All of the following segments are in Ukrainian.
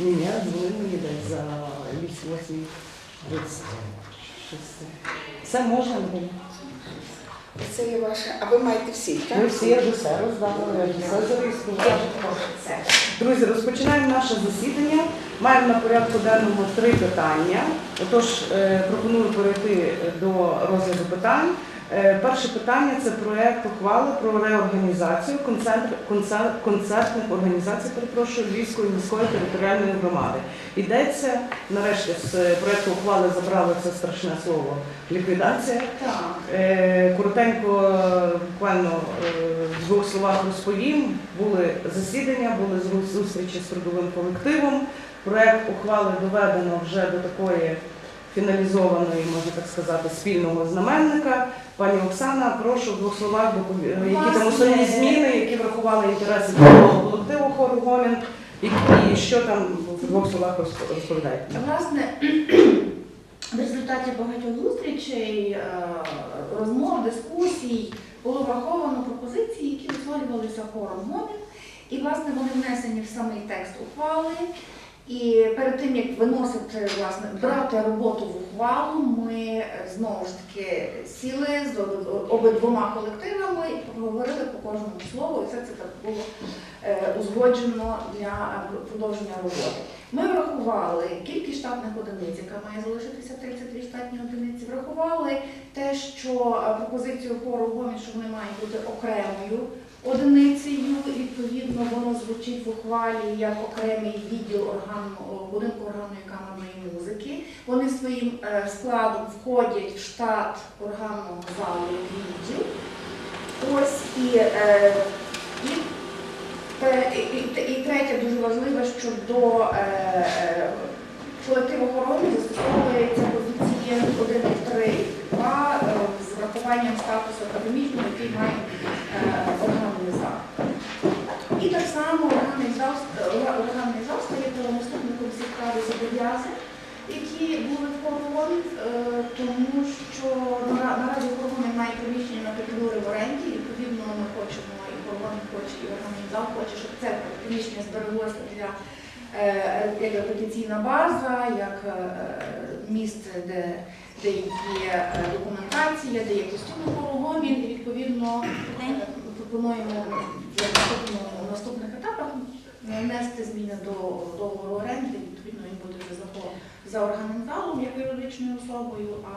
Мені десь за 8 30. Все можна буде. Це є ваше. А ви маєте всі, так? Ми всі я вже все роздали, я вже все зареєструвала. Друзі, розпочинаємо наше засідання. Маємо на порядку денному три питання. Отож, е, пропоную перейти до розгляду питань. Е, Перше питання це проект ухвали про реорганізацію концентр- концер- концертних організацій, перепрошую, Львівської міської територіальної громади. Йдеться, нарешті, з проекту ухвали забрали це страшне слово ліквідація. Так. Е, Коротенько, буквально е, в двох словах розповім. Були засідання, були зустрічі з трудовим колективом. Проект ухвали доведено вже до такої фіналізованої, можна так сказати, спільного знаменника. Пані Оксана, прошу в двох словах, е, які там основні зміни, які врахували інтереси колективу хору Гомін, і, і що там в двох словах розповідаєте. Власне, в результаті багатьох зустрічей, е, розмов, дискусій було враховано пропозиції, які висловлювалися хором ГОМІН. І, власне, вони внесені в самий текст ухвали. І перед тим, як виносити, власне, брати роботу в ухвалу, ми знову ж таки сіли з обидвома колективами і поговорили по кожному слову, і все це так було е, узгоджено для продовження роботи. Ми врахували кількість штатних одиниць, яка має залишитися 32 штатні одиниці. Врахували те, що е, пропозицію хору ГОМІ, що вони мають бути окремою одиницею. Відповідно, воно звучить в ухвалі як окремий відділ органу, будинку органної камерної музики. Вони своїм е, складом входять в штат органного залу відділ. Ось і, е, і І, і- третє дуже важливе, що до е, колективу охорони застосовується позиції 1 і 3 і 2 е, з врахуванням статусу академічного, який має е, органний зал. І так само органний зал, органний зал стає правонаступником всіх прав і зобов'язань, які були вформовані, е, тому що на- наразі охорона має приміщення на петлюри в оренді, і, відповідно ми хочемо, і охорона хоче, і органний зал хоче, щоб це приміщення збереглося для е, як репетиційна база, як е, місце, де, де є е, документація, де є костюмний гомін, і відповідно е, пропонуємо в наступних етапах внести зміни до договору оренди, відповідно він буде вже за, за органним як юридичною особою, а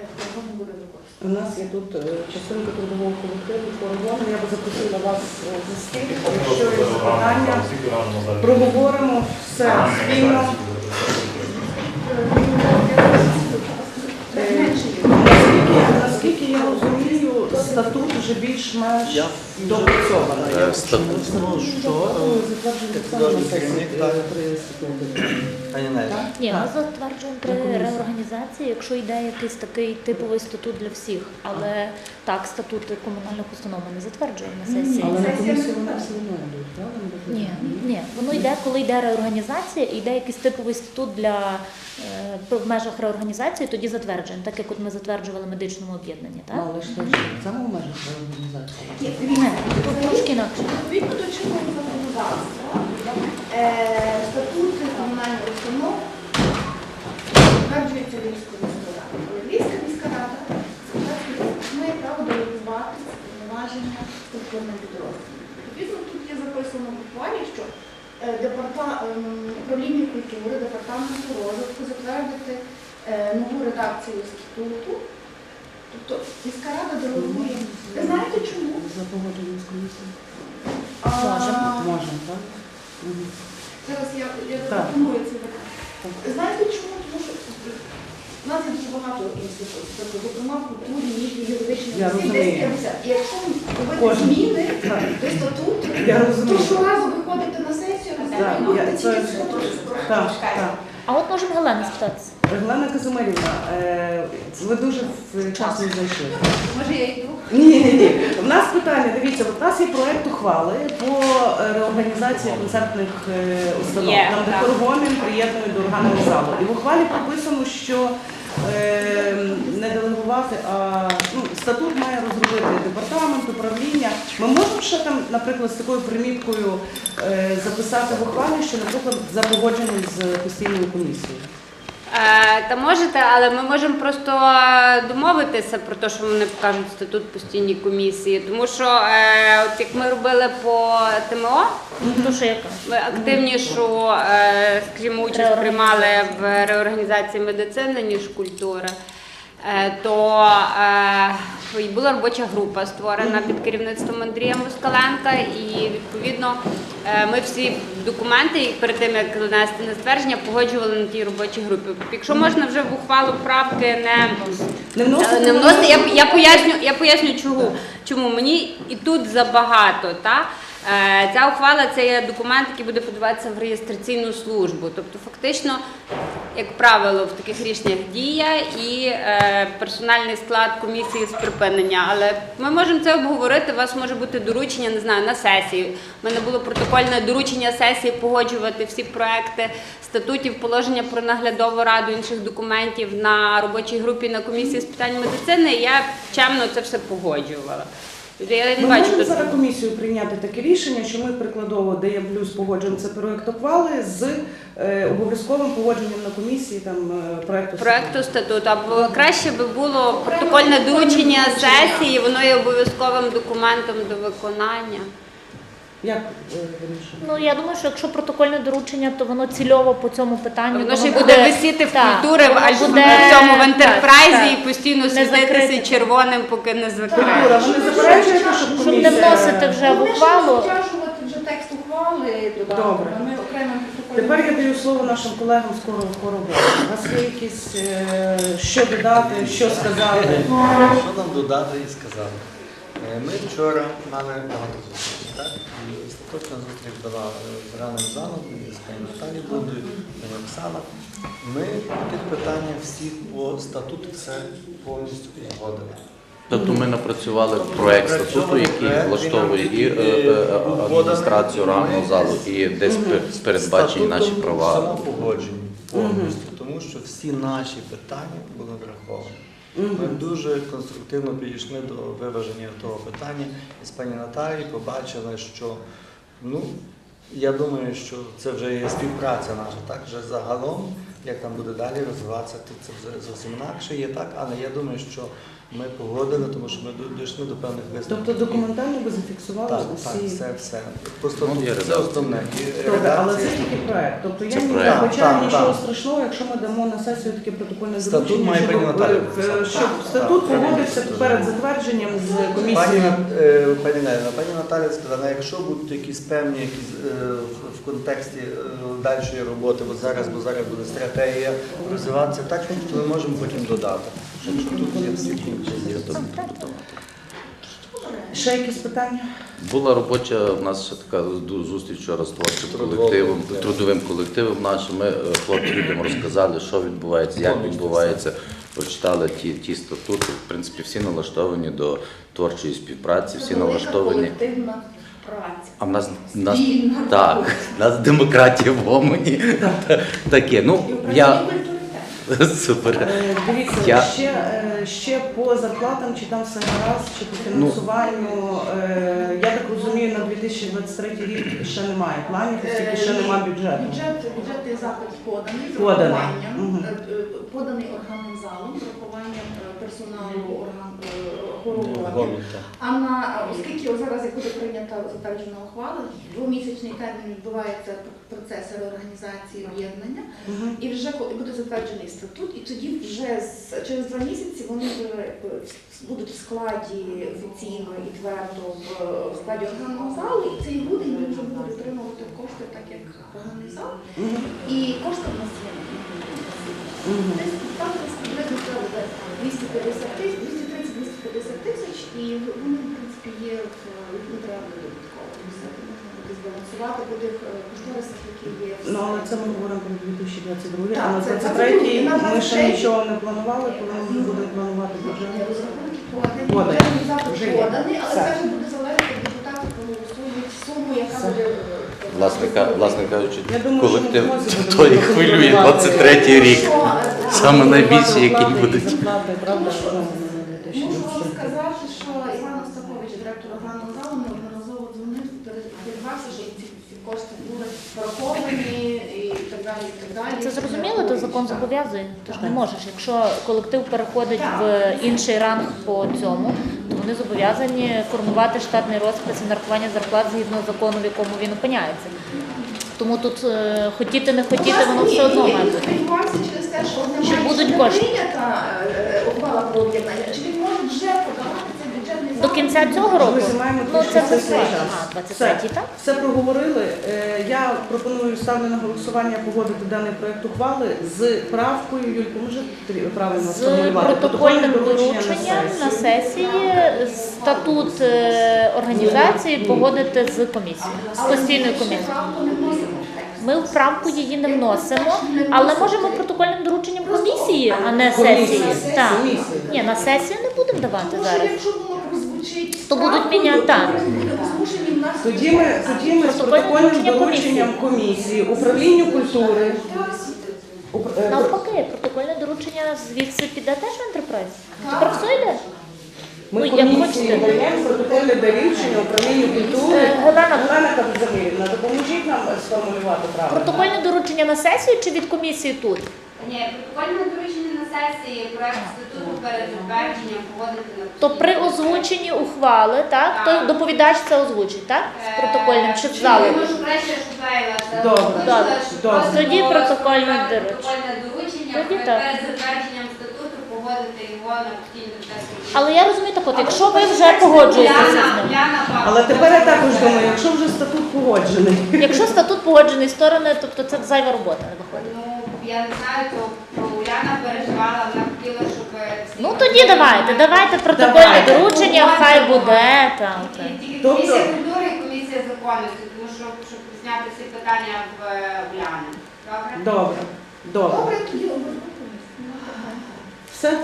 е, буде використовувати. У нас є тут частинка трудового колективу «Форгон». Я би запросила вас е, за стіл, якщо є запитання. Проговоримо все спільно. Е, Наскільки, наскільки я розумію, статут вже більш-менш допрацьована. Е, ну, що, е, затверджуємо при. Пані Нелі, Ні, ми затверджуємо при реорганізації, якщо йде якийсь такий типовий статут для всіх. Але так, статути комунальних установ ми не затверджуємо на сесії. Але на комісію не вона все одно йдуть, правда? Ні, ні, воно йде, коли йде реорганізація, і йде якийсь типовий статут для е, в межах реорганізації, тоді затверджуємо, так як от ми затверджували медичному об'єднанні, так? Але ж теж саме в межах організації. Ні, тут трошки інакше. Відповідно до чинного законодавства, е, статути комунальних установ затверджуються Львівською міською радою. Львівська міська рада має право делегувати ці повноваження структурним підрозділам. Відповідно, тут є записано в ухвалі, що е, ем, управління культури, департаменту розвитку затвердити е, нову редакцію статуту. Тобто міська рада делегує. Ви знаєте чому? За погодженням з комісією. А, Можемо. Так? Мгм. Зараз я, я Так. запропоную це. Знаєте чому? Тому що в нас є дуже багато інститутів, тобто, зокрема, в культурі, ніж юридичні, Я розумію. десь 50. І якщо робити Кожен. зміни Так. до статуту, Я розумію. то щоразу виходите на сесію, Так, я- тільки це- статут. Так, так. А от можемо Галени спитатися. Галена Казимирівна, е, ви дуже вчасно зайшли. Може я йду? Ні, ні, ні. У нас питання, дивіться, у нас є проєкт ухвали по реорганізації концертних е, установ. Є, Там, де приєднує до органного залу. І в ухвалі прописано, що не делегувати, а ну, статут має розробити департамент, управління. Ми можемо ще там, наприклад, з такою приміткою е, записати в ухвалі, що, наприклад, за погодженням з постійною комісією. Е, Та можете, але ми можемо просто е, домовитися про те, що вони покажуть статут постійній комісії. Тому що, е, от як ми робили по ТМО, То, що ми активнішу, е, скажімо, участь приймали в реорганізації медицини, ніж культури. Е, То е, була робоча група створена під керівництвом Андрія Москаленка, і відповідно е, ми всі документи перед тим як донести на затвердження погоджували на тій робочій групі. Якщо можна вже в ухвалу правки не Не вносити, не вносити. Я, я поясню, я поясню чому. Чому мені і тут забагато. Та? Ця ухвала це є документ, який буде подаватися в реєстраційну службу. Тобто, фактично, як правило, в таких рішеннях дія і е, персональний склад комісії з припинення. Але ми можемо це обговорити. У вас може бути доручення, не знаю, на сесії. У мене було протокольне доручення сесії погоджувати всі проекти статутів, положення про наглядову раду інших документів на робочій групі на комісії з питань медицини. Я чемно це все погоджувала. Я не Ми бачу можемо зараз комісію прийняти таке рішення, що ми прикладово дає плюс погоджуємо це проект ухвали з е, обов'язковим погодженням на комісії там е, проекту. Проекту статуту, або краще би було протокольне доручення сесії, воно є обов'язковим документом до виконання. Як е, вирішити? Ну я думаю, що якщо протокольне доручення, то воно цільово по цьому питанню. Воно ще буде висіти в культури, аж в буде- цьому в ентерпрайзі і постійно світитися червоним, поки не Культура, закриє. ви не заперечуєте, щоб Щоб не вносити вже в ухвалу. вже текст ухвали. Добре. Ми протоколом. Тепер я даю слово нашим колегам з кору хороводу. У вас є якісь е, що додати, що сказати? Що нам додати і сказати? Е, Ми вчора мали багато зустрічей, так? І остаточна зустріч була е, з раним залом, з пані Наталі Будою, пані Оксана. Ми під питання всіх по статуту все повністю узгодили. Тобто ми напрацювали проект статуту, який влаштовує і е, адміністрацію органу залу, і десь передбачені наші Статутом права. самопогоджені повністю, тому що всі наші питання були враховані. Ми дуже конструктивно підійшли до виваження того питання. І з пані Наталією побачили, що ну, я думаю, що це вже є співпраця наша, так? Вже загалом, як там буде далі розвиватися, це вже зовсім інакше є так, але я думаю, що ми погодили, тому що ми дійшли до певних висновків. Тобто документально ви зафіксували Так, так, все, все. Просто Ну, є це редакція. основне. І Добре, але редакція- це тільки проект. Тобто я Це не проект. вбачаю Так, нічого так. страшного, якщо ми дамо на сесію таке протокольне Статут доручення, має щоб, е, підписати. щоб Так, статут так, погодився правильно. перед затвердженням з Пані, комісією. Нат- е, пані Неліна, пані Наталя сказала, якщо будуть якісь певні якісь, е, в- в контексті е, дальшої роботи, бо зараз, бо зараз буде стратегія розвиватися, так то ми можемо потім додати. Якщо тут є всі пункти є, то Ще якісь питання? Була робоча у нас ще така зустріч вчора з творчим Трудовим колективом, трудовим колективом нашим. Ми е, хлопцям людям розказали, що відбувається, як відбувається. Прочитали ті, ті статути. В принципі, всі налаштовані до творчої співпраці, всі налаштовані. колективна праця. А в нас, нас так, нас демократія в Омані. Таке. Ну я супер. Е, Дивіться, Я- ще, е, ще по зарплатам, чи там все гаразд, чи по Ну. фінансуванню. Е, Я так розумію, на 2023 рік ще немає планів, оскільки ще Е, немає бюджету. Бюджет, бюджетний запит поданий з Поданий. урахуванням, Мгм. е, е, поданий органним залом з урахуванням е, персоналу орган е, хороводу. А на оскільки зараз як буде прийнята затверджена ухвала, двомісячний термін відбувається процес реорганізації об'єднання, і вже буде затверджений статут, і тоді вже з- через два місяці вони вже будуть в складі офіційно і твердо в, складі органного залу, і цей грудень ми вже будемо отримувати кошти, так як органний зал. І кошти в нас є. Десь там приблизно це буде 250 тисяч, 230-250 тисяч, і вони, в принципі, є в не треба додатково. Все буде збалансувати по тих е, кошторисах, які є. Ну, але це ми говоримо про 2022, Так, а на це 23 23, ми ще 23. нічого не планували, коли ми будемо планувати бюджет. Розрахунки подані, Подані. бюджетний запит Вже є. поданий, але Все. це вже буде залежати від депутатів, проголосують суму, яка Все. буде. е, Власне, ка- власне кажучи, Я думаю, колектив що ми в мозі будемо той хвилює планувати. 23 рік. Що, е, Саме найбільші, які будуть. зарплати, правда, ну. Сказати, що Іван Остапович, директор органного залу, неодноразово дзвонив, сподівався, що ці всі кошти були враховані і так далі. і так далі. Це зрозуміло, то закон зобов'язує. Ти ж не можеш. Якщо колектив переходить в інший ранг по цьому, то вони зобов'язані формувати штатний розпис і нарахування зарплат згідно закону, в якому він опиняється. Тому тут е, хотіти не хотіти, воно все одно має бути. Сподівався через те, що одна Чи майже будуть не кошти? прийнята е, ухвала про об'єднання, чи він може вже подавати До кінця цього року. Друзі, маємо Ну це трішки все. цей час. А, 23 так? Все проговорили. Е, Я пропоную ставлю на голосування погодити даний проект ухвали з правкою. Юлько, може трі- правильно З протокольним дорученням на сесії статут е, організації погодити з комісією, з постійною комісією. Ми в правку її не вносимо, але можемо протокольним дорученням комісії, а не Комісії. сесії. Так. Комісії. Ні, на сесію не будемо давати зараз. То будуть міняти, так. Тоді ми, тоді ми з Протокольне протокольним доручення дорученням комісії, управлінню культури. уп- е, Навпаки, протокольне доручення звідси піде теж в ентерпрайз. Тепер все йде. Ми Ну, як комісії хочете. даємо протокольне доручення управлінню культури. Е, Гелена, Олена Кабзамирівна, допоможіть нам сформулювати правильно. Протокольне доручення на сесію чи від комісії тут? Ні, протокольне доручення сесії, проект статуту перед затвердженням погодити на То при озвученні ухвали, так, то доповідач це озвучить, так? З протокольним чи в залу? Я можу краще Шупеєва це Добре, озвучила, добре, що добре. просимо Тоді протокольне доручення. Протокольне доручення Тоді перед затвердженням статуту погодити його на постійну сесію. Але я розумію так, от, якщо ви вже погоджуєтеся з Уляна, ним. Уляна Павлівна. Але тепер я також думаю, якщо вже статут погоджений. Якщо статут погоджений сторони, тобто це зайва робота не виходить. Ну, я не знаю, то Уляна переживала, вона хотіла, щоб... Ну тоді давайте, давайте протокольне Давайте. доручення, хай буде там. Тільки Тобто- комісія культури і комісія законності, тому що щоб зняти всі питання в е, Уляни. Добре? Добре, добре. Добре, тоді. Все?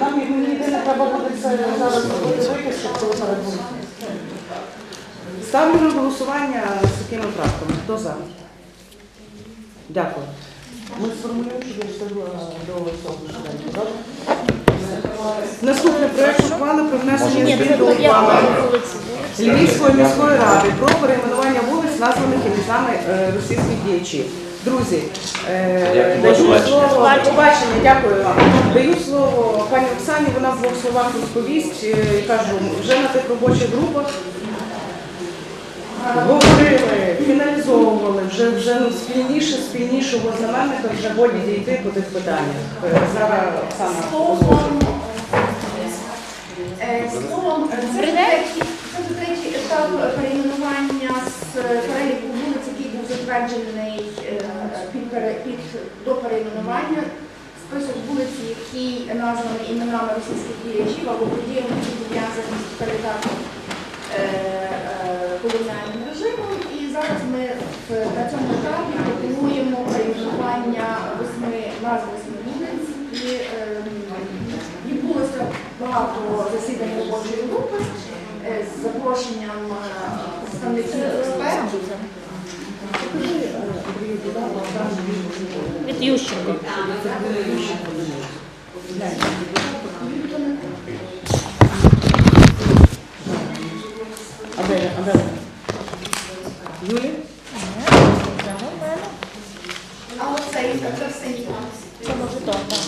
Нам мені єдине треба буде це зараз зробити виписку, коли перебудемо. Ставлю на голосування з такими правками. Хто за? Дякую. Ми сформулюємо, що я встигла до швиденько, добре? Наступний проект ухвали про внесення змін до ухвали. Львівської міської ради про перейменування вулиць, названих іменами е, російських діячів. Друзі, е, Дякую. даю Побачення. слово побачення, дякую вам. Даю слово пані Оксані, вона в двох словах розповість. Е, Кажу, вже на тих робочих групах говорили, фіналізовували, вже вже ну, спільніше, спільнішого знаменника вже годі дійти по тих питаннях. Е, Зараз Оксана. Словом, е, словом, це вже третій- це вже третій етап перейменування з переліку вулиць, який був затверджений е, під, пере- під до перейменування. Список вулиць, які названі іменами російських діячів або подіями, які пов'язані з е, е, колоніальним режимом. І зараз ми на цьому етапі пропонуємо перейменування восьми назв восьми вулиць. І е, відбулося багато засідань робочої групи е, з запрошенням е, представників експертів. Від Ющенко. А де, а де? Юлі? А оцей це все є. Це може то, так.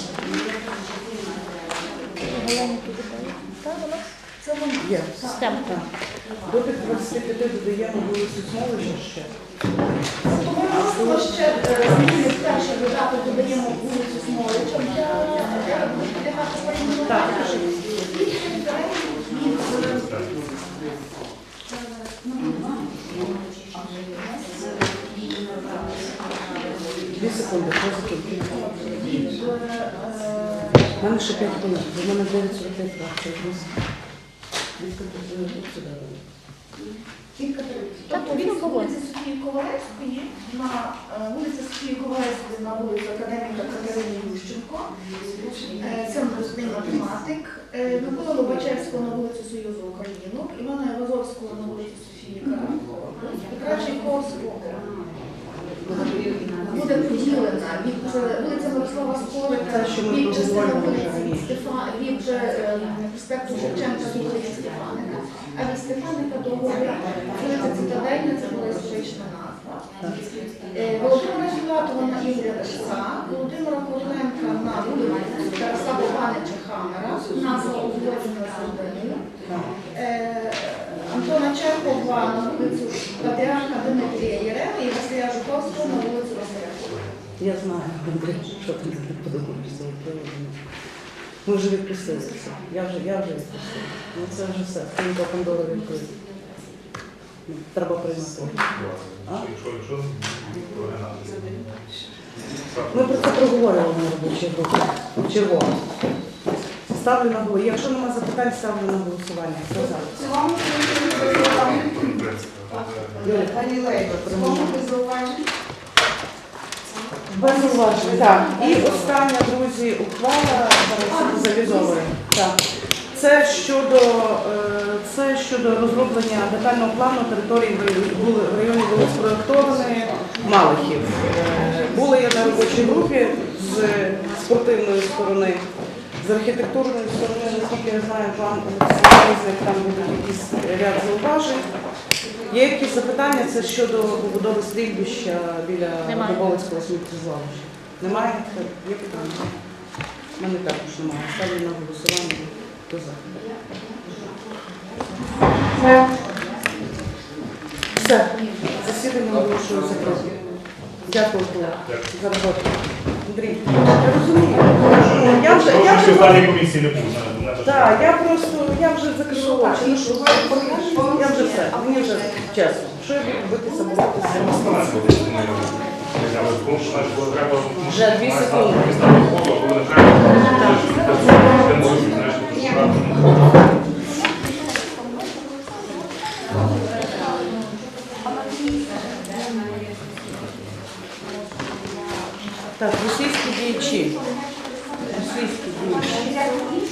Галені туди. Так, воно Це воно. Є. система. Так. До тих 25 додаємо вулицю Смолища ще. Тому ми просимо ще зміни перше додати додаємо вулицю Дві секунди, що? У мене ще 5 хвилин, в мене 9.45 фракція. Так, Тобто від ну, вулиці Софії Ковалевської на вулиця Софії Ковалевської на вулицю Академіка Катерини Ющенко. Це обласний математик. Микола Лобачевського на вулицю Союзу Українок, Івана Івазовського на вулицю Софії Карамко, Петра Чайковського буде поділена від е, вулиця Мирослава Скорика, від частини вулиці вже раніше. Від е, проспекту Шевченка до вулиці Стефаника, а від Стефаника до вулиці Цитадельна це була історична назва. Е, Володимира Філатова на Ігоря Дашка, Володимира Короленка на вулиці Тараса Богданича Хамера, назва Орданів. Е, Антона Чехова на вулицю Патріарха Дмитрія Єрема і Василя Жуковського на вулицю Василя Я знаю, Андрій, що ти не подобаєшся. Ми вже відпустилися. Я вже, я вже відпустила. Ну це вже все. Скринька Пандори відкрита. Ну, Треба приймати. А? Ми про це проговорювали на робочій групі. Червоно. Ставлю на голосування. Якщо немає запитань, ставлю на голосування. Хто без зауважень. Так. І остання, друзі, ухвала зараз. Це щодо, е, це щодо розроблення детального плану території в районі були спроєктовані Малихів. Е, Були я на робочій групі з спортивної сторони, з архітектурної сторони, наскільки я знаю, план Олексій там будуть якісь ряд зауважень. Є якісь запитання? Це щодо побудови стрільбища біля Немає. Дубовицького сміттєзвалища. Немає? Є питання? У мене також немає. Ставлю на голосування. Хто за? Все. Засідання оголошую закритим. Дякую за роботу. Андрій, я розумію. Я вже, я Прошу, що в вже, даній комісії не був. так, я просто, я вже закрила очі. Ну, що, Я вже все, мені вже чесно. Що я буду битися, боротися? Вже дві секунди. Так, російські діячі. Thank you.